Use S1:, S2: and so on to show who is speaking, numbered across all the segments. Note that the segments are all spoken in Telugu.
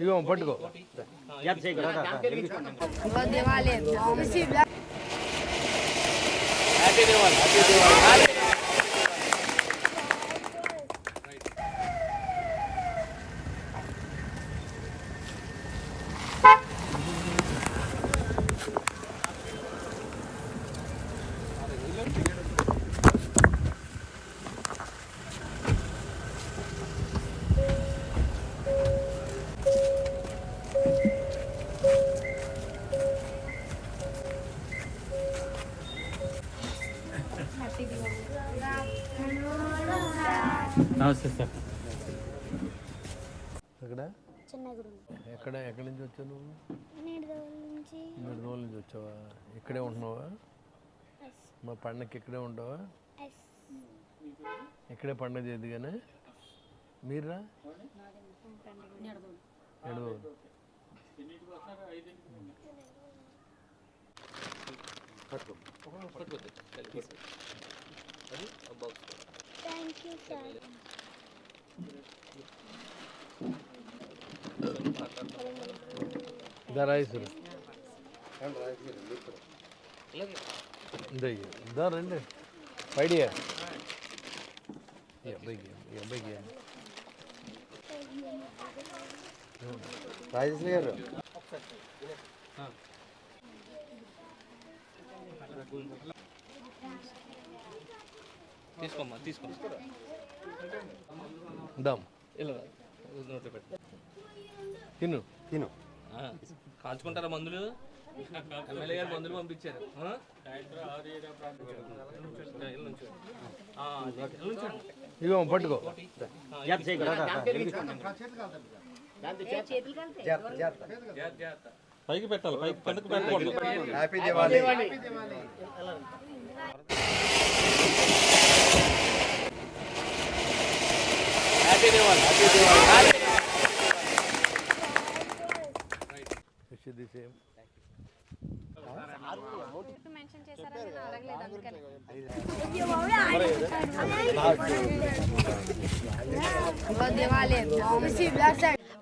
S1: ఇగో పట్టుకో.
S2: నమస్తే సార్.
S1: ఎక్కడ? ఎక్కడ? ఎక్కడి నుంచి వచ్చావు నువ్వు? మూడు రోజుల నుంచి. వచ్చావా? ఇక్కడే ఉంటున్నావా? మా పండగకి ఇక్కడే ఉంటావా? ఇక్కడే పండగ చేయదు కానీ మీరా ఎడవ
S3: థ్యాంక్ యూ సార్
S1: ధరాయిసురు ఇదయ్య ఇద్దా రండి పైడియా ఈ అబ్బాయికి ఈ అబ్బాయికి రాజేశ్వరి గారు
S2: తీసుకోమ్మా తీసుకో
S1: దాం
S2: ఇలా నోట్లో పెట్టు.
S1: తిను.
S4: తిను.
S2: ఆ, కాల్చుకుంటారా మందులు? ఎమ్మెల్యే గారు మందులు పంపించారు.
S1: ఇగో పట్టుకో.
S2: పైకి పెట్టాలి పైకి కిందకు పెట్టకూడదు.
S4: హ్యాపీ దివాలి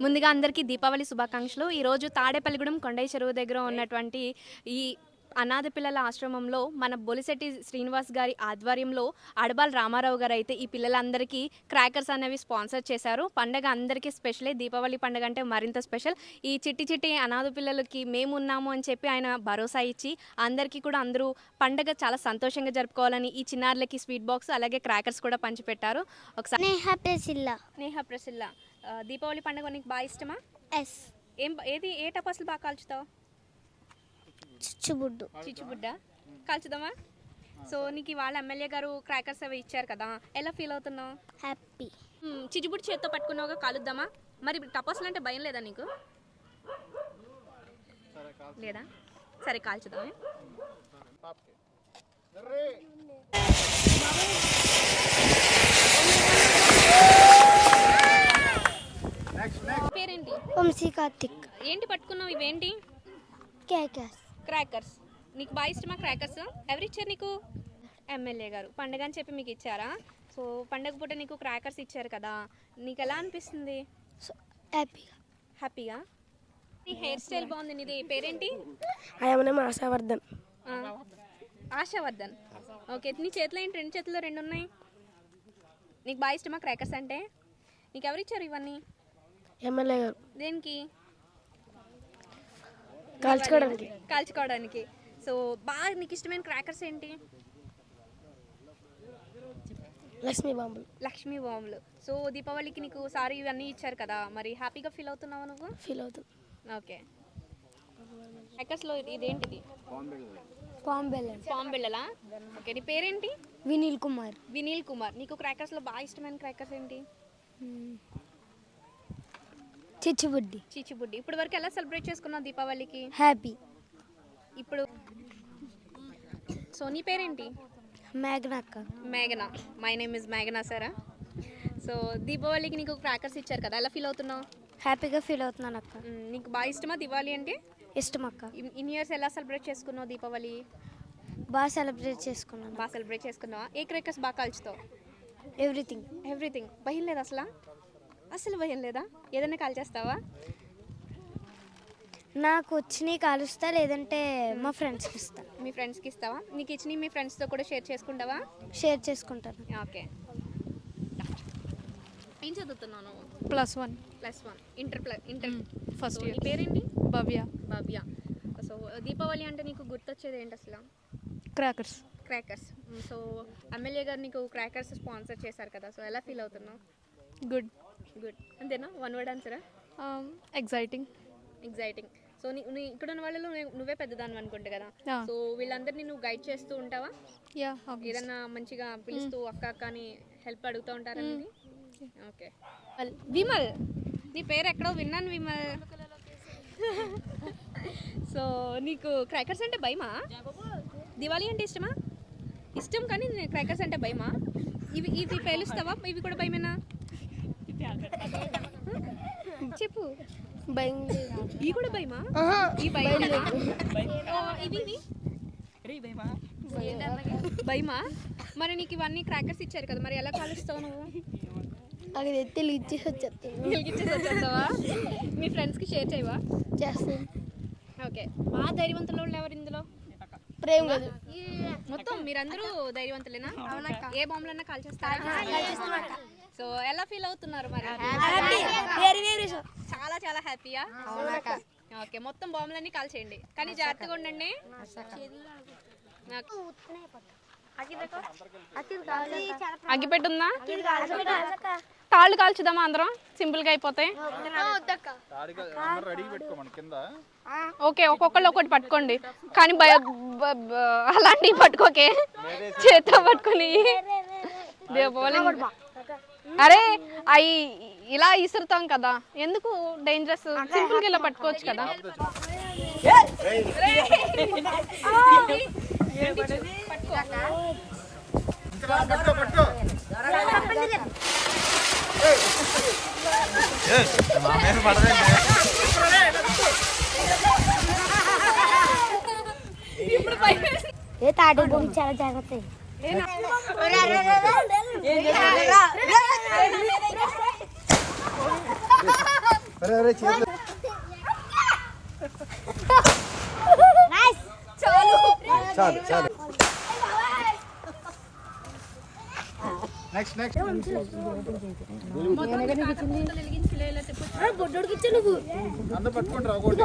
S5: ముందుగా అందరికీ దీపావళి శుభాకాంక్షలు. ఈరోజు తాడేపల్లిగూడెం కొండయ్య చెరువు దగ్గర ఉన్నటువంటి ఈ అనాథ పిల్లల ఆశ్రమంలో మన బొలిశెట్టి శ్రీనివాస్ గారి ఆధ్వర్యంలో అడబాల్ రామారావు గారు అయితే ఈ పిల్లలందరికీ క్రాకర్స్ అనేవి స్పాన్సర్ చేశారు. పండగ అందరికీ స్పెషలే. దీపావళి పండగ అంటే మరింత స్పెషల్. ఈ చిట్టి చిట్టి అనాథ పిల్లలకి మేము ఉన్నాము అని చెప్పి ఆయన భరోసా ఇచ్చి అందరికీ కూడా అందరూ పండగ చాలా సంతోషంగా జరుపుకోవాలని ఈ చిన్నారులకి స్వీట్ బాక్స్ అలాగే క్రాకర్స్ కూడా పంచిపెట్టారు. ఒకసారి
S3: నేహ ప్రెసిల్లా.
S5: నేహ ప్రసిల్ల. ఆ, దీపావళి పండుగ నీకు బాగా ఇష్టమా?
S3: ఎస్.
S5: ఏం ఏది ఏ టపాసులు బాగా కాల్చుతావు?
S3: చిచ్చుబుడ్డు.
S5: చిచ్చుబుడ్డ? కాల్చుదామా? సో నీకు ఇవాళ ఎమ్మెల్యే గారు క్రాకర్స్ అవి ఇచ్చారు కదా ఎలా ఫీల్ అవుతున్నావు?
S3: హ్యాపీ.
S5: చిచ్చుబుడ్డి చేత్తో పట్టుకున్నావుగా కాలుద్దామా? మరి టపాసులు అంటే భయం లేదా నీకు? లేదా? సరే కాల్చుదాం పేరేంటి?
S3: వంశీ కార్తిక్.
S5: ఏంటి పట్టుకున్నావు ఇవేంటి?
S3: కేకస్
S5: క్రాకర్స్ నీకు బాగా ఇష్టమా క్రాకర్స్ ఎవరు ఇచ్చారు నీకు? ఎమ్మెల్యే గారు. పండగ అని చెప్పి మీకు ఇచ్చారా? సో పండగ పూట నీకు క్రాకర్స్ ఇచ్చారు కదా. నీకు ఎలా అనిపిస్తుంది?
S3: హ్యాపీగా
S5: హ్యాపీగా నీ హెయిర్ స్టైల్ బాగుంది. నీది పేరేంటి?
S3: ఆశావర్ధన్
S5: ఆశావర్ధన్ ఓకే నీ చేతిలో ఏంటి? రెండు చేతుల్లో రెండు ఉన్నాయి. నీకు బాగా ఇష్టమా క్రాకర్స్ అంటే? నీకు ఎవరు ఇచ్చారు ఇవన్నీ?
S3: ఎమ్మెల్యే గారు.
S5: దేనికి?
S3: కాల్చుకోవడానికి.
S5: కాల్చుకోవడానికి. సో బాగా నీకు ఇష్టమైన క్రాకర్స్ ఏంటి?
S3: లక్ష్మీ బాంబులు.
S5: లక్ష్మీ బాంబులు. సో దీపావళికి నీకు సారీ ఇవన్నీ ఇచ్చారు కదా మరి హ్యాపీగా ఫీల్ అవుతున్నావా నువ్వు?
S3: ఫీల్ అవుతుంది
S5: ఓకే. క్రాకర్స్లో ఇదేంటిది? పామ్ ఓకే నీ పేరేంటి?
S3: వినీల్ కుమార్.
S5: వినీల్ కుమార్. నీకు క్రాకర్స్లో బాగా ఇష్టమైన క్రాకర్స్ ఏంటి?
S3: చిచ్చుబుడ్డి.
S5: చీచిబుడ్డి ఇప్పుడు వరకు ఎలా సెలబ్రేట్ చేసుకున్నావు దీపావళికి?
S3: హ్యాపీ.
S5: ఇప్పుడు సో నీ పేరేంటి?
S3: మేఘనాక్క
S5: మేఘనా. మై నేమ్ ఇస్ మేఘనా సారా. సో దీపావళికి నీకు క్రాకర్స్ ఇచ్చారు కదా ఎలా ఫీల్ అవుతున్నావు?
S3: హ్యాపీగా ఫీల్ అవుతున్నాను అక్క.
S5: నీకు బాగా ఇష్టమా దివాళీ అంటే?
S3: ఇష్టం అక్క.
S5: ఇన్- ఇయర్స్ ఎలా సెలబ్రేట్ చేసుకున్నావు దీపావళి?
S3: బాగా సెలబ్రేట్ చేసుకున్నాను.
S5: బాగా సెలబ్రేట్ చేసుకున్నావా? ఏ క్రాకర్స్ బాగా కాల్చుతావు?
S3: ఎవ్రీథింగ్
S5: ఎవ్రీథింగ్ భయం లేదు అసలు? అసలు భయం లేదా? ఏదైనా కాల్ చేస్తావా?
S3: నాకు వచ్చినవి కాలుస్తా లేదంటే మా ఫ్రెండ్స్కి ఇస్తా.
S5: మీ ఫ్రెండ్స్కి ఇస్తావా? నీకు ఇచ్చిన మీ ఫ్రెండ్స్తో కూడా షేర్ చేసుకుంటావా?
S3: షేర్ చేసుకుంటాను.
S5: ఓకే ఏం చదువుతున్నాను plus one plus one inter
S4: plus
S5: inter first
S4: year
S5: పేరేంటి?
S4: భవ్య
S5: భవ్య సో దీపావళి అంటే నీకు గుర్తొచ్చేది ఏంటి అసలు?
S4: క్రాకర్స్
S5: క్రాకర్స్ సో ఎమ్మెల్యే గారు నీకు క్రాకర్స్ స్పాన్సర్ చేశారు కదా సో ఎలా ఫీల్ అవుతున్నావు?
S4: గుడ్
S5: గుడ్ అంతేనా? వన్ వర్డ్ ఆన్సరా
S4: ఎగ్జైటింగ్
S5: ఎగ్జైటింగ్ సో నీ ఇక్కడ ఉన్న వాళ్ళలో నువ్వే- పెద్దదాన్ని అనుకుంటా కదా. సో వీళ్ళందరినీ నువ్వు గైడ్ చేస్తూ ఉంటావా?
S4: యా
S5: ఏదన్నా మంచిగా పిలుస్తూ అక్క అక్క అని హెల్ప్ అడుగుతూ ఉంటారా ఓకే విమల్ నీ పేరు ఎక్కడో విన్నాను విమల్ సో నీకు క్రాకర్స్ అంటే భయమా? దివాళీ అంటే ఇష్టమా? ఇష్టం కానీ క్రాకర్స్ అంటే భయమా? ఇవి ఇవి పేలుస్తావా? ఇవి కూడా భయమేనా? చెప్పు.
S3: భయం
S5: ఇవి కూడా భయమా? ఈ భయం ఇవి భయమా? మరి నీకు ఇవన్నీ క్రాకర్స్ ఇచ్చారు కదా మరి ఎలా కాలుస్తావు నువ్వు?
S3: అది తెలుగు ఇచ్చేసి వచ్చేస్తాను.
S5: వెలిగించేసి వచ్చేస్తావా? మీ ఫ్రెండ్స్కి షేర్ చేయవా?
S3: చేస్తాను.
S5: ఓకే. బాగా ధైర్యవంతులు వాళ్ళు ఎవరు ఇందులో?
S3: ప్రేమ కాదు
S5: మొత్తం మీరందరూ ధైర్యవంతులేనా? ఏ బాంబులన్నా కాల్ చేస్తారా సో ఎలా ఫీల్ అవుతున్నారు మరి? చాలా చాలా హ్యాపీయా ఓకే మొత్తం బాంబులన్నీ కాల్ చేయండి కానీ జాగ్రత్తగా ఉండండి. నాకు అగ్గిపెట్టి ఉందా? తాళ్ళు కాల్చుదామా అందరం? సింపుల్గా అయిపోతాయి
S1: రెడీ పెట్టుకోమని. కింద.
S5: ఓకే ఒక్కొక్కళ్ళు ఒక్కటి పట్టుకోండి. కానీ భయ అలాంటివి పట్టుకోకే. చేత్తో పట్టుకొని. దీపావళి అరే అవి ఇలా ఇసురుతాం కదా. ఎందుకు డేంజరస్ సింపుల్గా ఇలా పట్టుకోవచ్చు కదా.
S3: ఏ బొమ్మ చాలా జాగ్రత్త.
S1: చాలు చాలు నెక్స్ట్ నెక్స్ట్ అందరూ పట్టుకుంటారు ఒకటి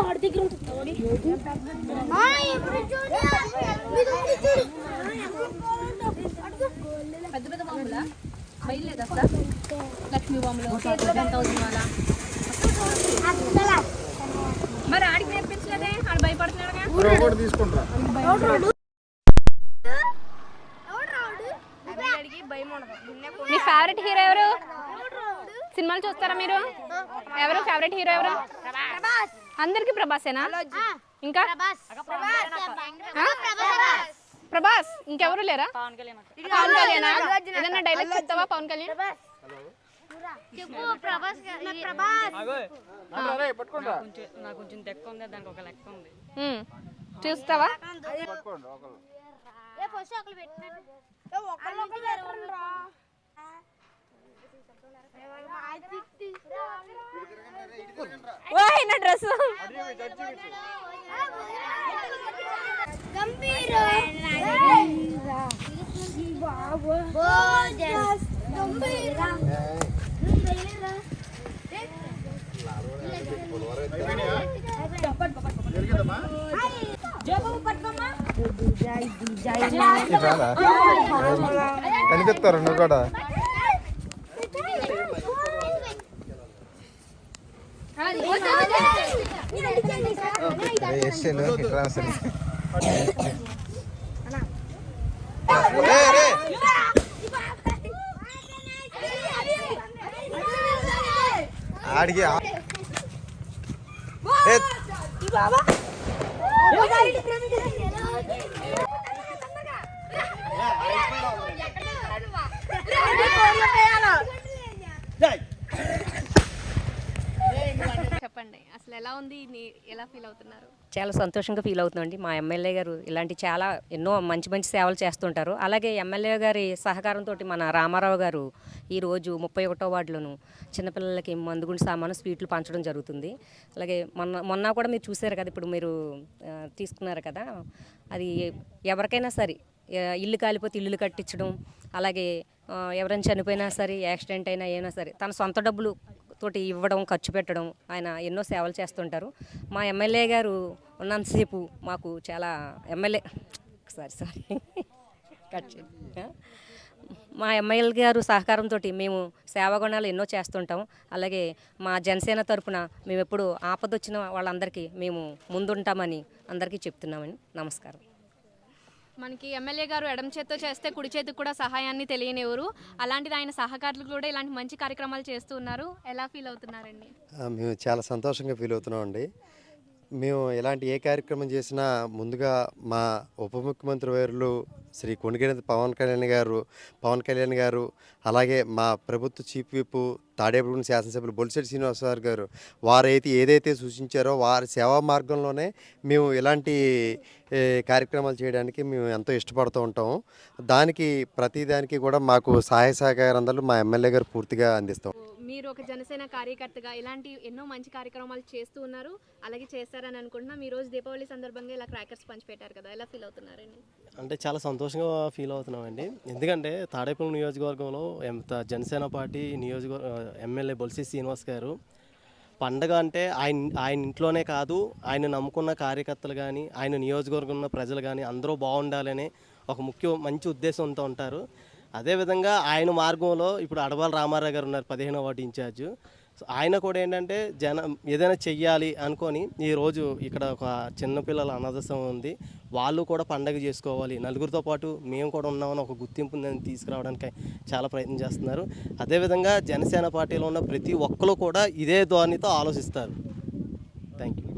S5: పెద్ద పెద్ద బాంబులా? బయలుదేదా సార్ లక్ష్మీ బాంబులు మరి ఆడికి నేర్పించలేదే ఆడు
S1: తీసుకుంటారా
S5: మీ ఫేవరెట్ హీరో ఎవరు? సినిమాలు చూస్తారా మీరు? ఎవరు? ఫేవరెట్ హీరో ఎవరు? అందరికి ప్రభాసేనా? ఇంకా? ప్రభాస్ ఇంకెవరు లేరా పవన్ కళ్యాణ్ డైలాగ్ చెప్తావా పవన్ కళ్యాణ్
S1: అరే పట్టుకుంటా
S6: నాకు కొంచెం తెక్క ఉంది దానికి ఒక లెక్క ఉంది
S5: ఉమ్. చూస్తావా ఓయ్ నా డ్రెస్
S1: కనిపిస్తారు నువ్వు కూడా. ఎస్ఎల్ ట్రాన్స్ఫర్ ఆడికి ఆ- ఏ,
S5: చెప్పండి అసలు ఎలా ఉంది ఎలా ఫీల్ అవుతున్నారు?
S6: చాలా సంతోషంగా ఫీల్ అవుతుందండి మా ఎమ్మెల్యే గారు ఇలాంటి చాలా ఎన్నో మంచి మంచి సేవలు చేస్తుంటారు. అలాగే ఎమ్మెల్యే గారి సహకారంతో మన రామారావు గారు ఈరోజు ముప్పై ఒకటో వార్డులోను చిన్నపిల్లలకి మందుగుండి సామాను స్వీట్లు పంచడం జరుగుతుంది. అలాగే మొన్న మొన్న కూడా మీరు చూసారు కదా ఇప్పుడు మీరు తీసుకున్నారు కదా అది ఎవరికైనా సరే ఇల్లు కాలిపోతే ఇల్లు కట్టించడం అలాగే ఎవరైనా చనిపోయినా సరే యాక్సిడెంట్ అయినా అయినా సరే తన సొంత డబ్బులు తోటి ఇవ్వడం ఖర్చు పెట్టడం ఆయన ఎన్నో సేవలు చేస్తుంటారు. మా ఎమ్మెల్యే గారు ఉన్నంతసేపు మాకు చాలా ఎమ్మెల్యే సారీ సారీ. కట్ మా ఎమ్మెల్యే గారు సహకారంతో మేము సేవాగుణాలు ఎన్నో చేస్తుంటాం. అలాగే మా జనసేన తరఫున మేము ఎప్పుడు ఆపదొచ్చిన వాళ్ళందరికీ మేము ముందుంటామని అందరికీ చెప్తున్నామని నమస్కారం.
S5: మనకి ఎమ్మెల్యే గారు ఎడమ చేత్తో చేస్తే కుడి చేతికి కూడా సహాయాన్ని తెలియనివ్వరు అలాంటిది ఆయన సహకారులు కూడా ఇలాంటి మంచి కార్యక్రమాలు చేస్తూ ఉన్నారు. ఎలా ఫీల్ అవుతున్నారండి?
S7: మేము చాలా సంతోషంగా ఫీల్ అవుతున్నాం అండి మేము ఎలాంటి ఏ కార్యక్రమం చేసినా ముందుగా మా ఉప ముఖ్యమంత్రి వారు శ్రీ కొనిగిరి పవన్ కళ్యాణ్ గారు పవన్ కళ్యాణ్ గారు అలాగే మా ప్రభుత్వ చీఫ్ విప్ తాడేపల్లి శాసనసభ్యులు బొలిశెట్టి శ్రీనివాసరావు గారు వారైతే ఏదైతే సూచించారో వారి సేవా మార్గంలోనే మేము ఇలాంటి కార్యక్రమాలు చేయడానికి మేము ఎంతో ఇష్టపడుతూ ఉంటాము. దానికి ప్రతిదానికి కూడా మాకు సహాయ సహకారాలు మా ఎమ్మెల్యే గారు పూర్తిగా అందిస్తాం.
S5: మీరు ఒక జనసేన కార్యకర్తగా ఇలాంటి ఎన్నో మంచి కార్యక్రమాలు చేస్తూ ఉన్నారు. అలాగే చేస్తారని అనుకుంటున్నాం. ఈ రోజు దీపావళి సందర్భంగా ఇలా క్రాకర్స్ పంచిపెట్టారు కదా. ఎలా ఫీల్ అవుతున్నారండి
S8: అంటే చాలా సంతోషంగా ఫీల్ అవుతున్నామండి. ఎందుకంటే తాడేపల్లి నియోజకవర్గంలో ఎంత జనసేన పార్టీ నియోజకవర్గ ఎమ్మెల్యే బొల్సి శ్రీనివాస్ గారు పండగ అంటే ఆయన ఆయన ఇంట్లోనే కాదు ఆయన నమ్ముకున్న కార్యకర్తలు కానీ ఆయన నియోజకవర్గం ఉన్న ప్రజలు కానీ అందరూ బాగుండాలని ఒక ముఖ్య మంచి ఉద్దేశంతో ఉంటారు. అదేవిధంగా ఆయన మార్గంలో ఇప్పుడు అడవాల రామారావు గారు ఉన్నారు పదిహేనవ వార్డు ఇన్ఛార్జ్. సో ఆయన కూడా ఏంటంటే జనం ఏదైనా చెయ్యాలి అనుకొని ఈరోజు ఇక్కడ ఒక చిన్నపిల్లల అనాథసం ఉంది. వాళ్ళు కూడా పండగ చేసుకోవాలి. నలుగురితో పాటు మేము కూడా ఉన్నామని ఒక గుర్తింపు ఉందని తీసుకురావడానికి చాలా ప్రయత్నం చేస్తున్నారు. అదేవిధంగా జనసేన పార్టీలో ఉన్న ప్రతి ఒక్కరు కూడా ఇదే ధోరణితో ఆలోచిస్తారు. Thank you